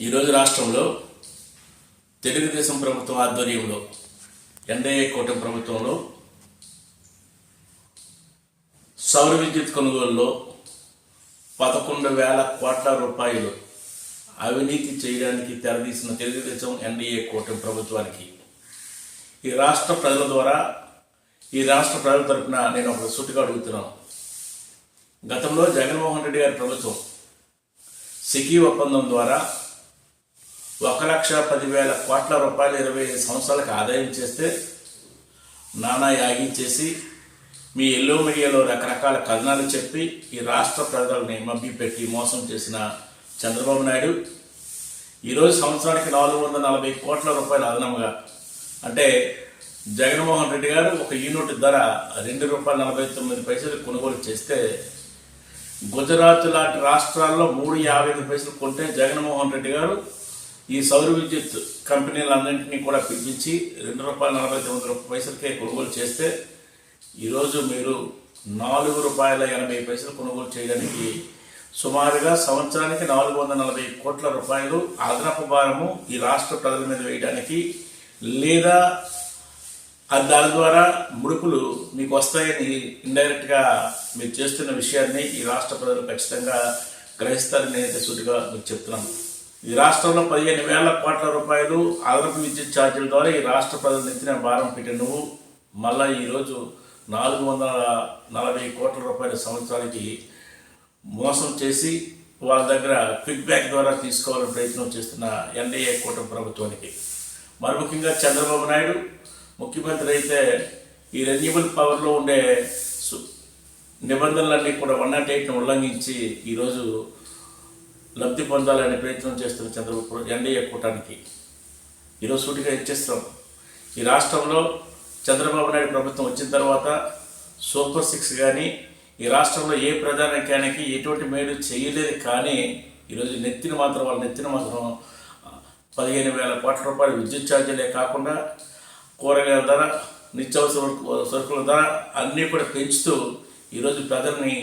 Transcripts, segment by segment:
ఈరోజు రాష్ట్రంలో తెలుగుదేశం ప్రభుత్వం ఆధ్వర్యంలో ఎన్డీఏ కూటమి ప్రభుత్వంలో సౌర విద్యుత్ కొనుగోలులో పదకొండు వేల కోట్ల రూపాయలు అవినీతి చేయడానికి తెరదీసిన తెలుగుదేశం ఎన్డీఏ కూటమి ప్రభుత్వానికి ఈ రాష్ట్ర ప్రజల ద్వారా ఈ రాష్ట్ర ప్రజల తరఫున నేను ఒక సూటిగా అడుగుతున్నాను. గతంలో జగన్మోహన్ రెడ్డి గారి ప్రభుత్వం సికీ ఒప్పందం ద్వారా ఒక లక్ష పదివేల కోట్ల రూపాయలు ఇరవై ఐదు సంవత్సరాలకు ఆదాయం చేస్తే నానా యాగి చేసి మీ ఎల్లో మీడియాలో రకరకాల కథనాలు చెప్పి ఈ రాష్ట్ర ప్రజలని మభ్యపెట్టి మోసం చేసిన చంద్రబాబు నాయుడు ఈరోజు సంవత్సరానికి నాలుగు వందల నలభై కోట్ల రూపాయలు అదనంగా. అంటే జగన్మోహన్ రెడ్డి గారు ఒక యూనిట్ ధర రెండు రూపాయల నలభై తొమ్మిది పైసలు కొనుగోలు చేస్తే గుజరాత్ లాంటి రాష్ట్రాల్లో మూడు యాభై ఐదు పైసలు కొంటే జగన్మోహన్ రెడ్డి గారు ఈ సౌర విద్యుత్ కంపెనీలన్నింటినీ కూడా పిలిపించి రెండు రూపాయల నలభై తొమ్మిది రూపాయల పైసలకే కొనుగోలు చేస్తే ఈరోజు మీరు నాలుగు రూపాయల ఎనభై పైసలు కొనుగోలు చేయడానికి సుమారుగా సంవత్సరానికి నాలుగు వందల నలభై కోట్ల రూపాయలు అదనపు భారము ఈ రాష్ట్ర ప్రజల మీద వేయడానికి లేదా దాని ద్వారా ముడుపులు మీకు వస్తాయని ఇండైరెక్ట్గా మీరు చేస్తున్న విషయాన్ని ఈ రాష్ట్ర ప్రజలు ఖచ్చితంగా గ్రహిస్తారని నేనైతే సూటిగా మీకు చెప్తున్నాను. ఈ రాష్ట్రంలో పదిహేను వేల కోట్ల రూపాయలు అదనపు విద్యుత్ ఛార్జీల ద్వారా ఈ రాష్ట్ర ప్రజలు నెత్తిన భారం పెట్టి నువ్వు మళ్ళా ఈరోజు నాలుగు వందల నలభై కోట్ల రూపాయల సంవత్సరానికి మోసం చేసి వాళ్ళ దగ్గర ఫీడ్బ్యాక్ ద్వారా తీసుకోవాలని ప్రయత్నం చేస్తున్న ఎన్డీఏ కూటమి ప్రభుత్వానికి. మరి ముఖ్యంగా చంద్రబాబు నాయుడు ముఖ్యమంత్రి అయితే ఈ రెన్యూబుల్ పవర్లో ఉండే సు- నిబంధనలన్నీ కూడా వన్ నాట్ ఎయిట్ను ఉల్లంఘించి ఈరోజు లబ్ధి పొందాలనే ప్రయత్నం చేస్తున్న చంద్రబాబు ఎన్డీఏ కూటానికి ఈరోజు సూటిగా ఇచ్చేస్తాం ఈ రాష్ట్రంలో చంద్రబాబు నాయుడు ప్రభుత్వం వచ్చిన తర్వాత సూపర్ సిక్స్ కానీ ఈ రాష్ట్రంలో ఏ ప్రధానికానికి ఎటువంటి మేలు చేయలేదు కానీ ఈరోజు నెత్తిన మాత్రం వాళ్ళ నెత్తిన మాత్రం పదిహేను వేల కోట్ల రూపాయలు విద్యుత్ ఛార్జీలే కాకుండా కూరగాయల ధర నిత్యావసర సరుకుల ధర అన్నీ కూడా పెంచుతూ ఈరోజు ప్రజల్ని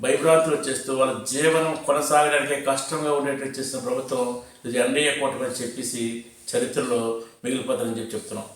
భయభ్రాంతులు చేస్తూ వాళ్ళ జీవనం కొనసాగడానికే కష్టంగా ఉండేటట్టు చేసిన ప్రభుత్వం ఇది ఎన్డీఏ కూటమి అని చెప్పేసి చరిత్రలో మిగిలిపోతుందని చెప్పి చెప్తున్నాం.